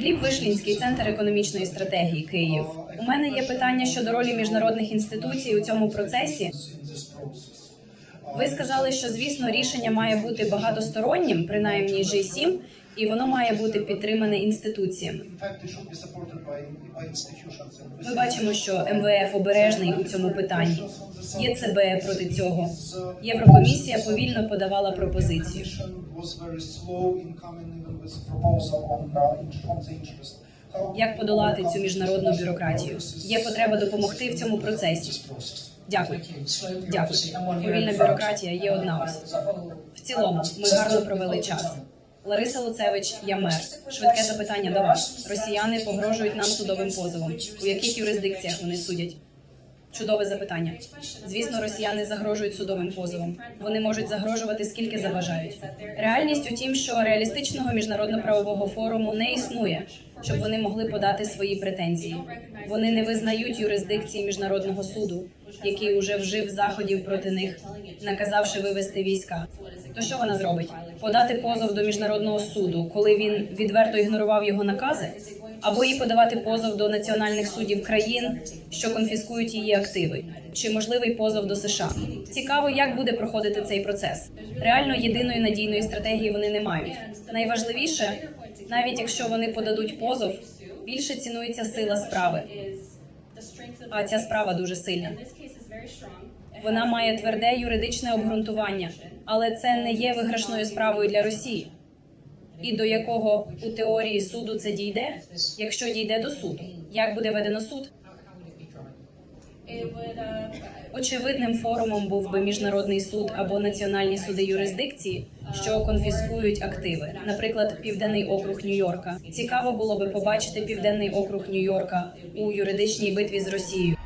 Гліб Вишлінський, центр економічної стратегії Київ. У мене є питання щодо ролі міжнародних інституцій у цьому процесі. Ви сказали, що звісно рішення має бути багатостороннім, принаймні G7, і воно має бути підтримане інституціями. Ми бачимо, що МВФ обережний у цьому питанні. ЄЦБ проти цього. Єврокомісія повільно подавала пропозицію. Як подолати цю міжнародну бюрократію? Є потреба допомогти в цьому процесі. Дякую. Дякую. Повільна бюрократія є одна ось. В цілому, ми гарно провели час. Лариса Луцевич, я мер. Швидке запитання до вас. Росіяни погрожують нам судовим позовом. У яких юрисдикціях вони судять? Чудове запитання. Звісно, росіяни загрожують судовим позовом. Вони можуть загрожувати скільки забажають. Реальність у тім, що реалістичного міжнародно-правового форуму не існує, щоб вони могли подати свої претензії. Вони не визнають юрисдикції міжнародного суду, який уже вжив заходів проти них, наказавши вивести війська. То що вона зробить? Подати позов до міжнародного суду, коли він відверто ігнорував його накази, або їй подавати позов до національних судів країн, що конфіскують її активи, чи можливий позов до США. Цікаво, як буде проходити цей процес. Реально єдиної надійної стратегії вони не мають. Найважливіше, навіть якщо вони подадуть позов, більше цінується сила справи. А ця справа дуже сильна. Вона має тверде юридичне обґрунтування, але це не є виграшною справою для Росії. І до якого у теорії суду це дійде, якщо дійде до суду. Як буде ведено суд? Очевидним форумом був би міжнародний суд або національні суди юрисдикції, що конфіскують активи, наприклад, Південний округ Нью-Йорка. Цікаво було би побачити Південний округ Нью-Йорка у юридичній битві з Росією.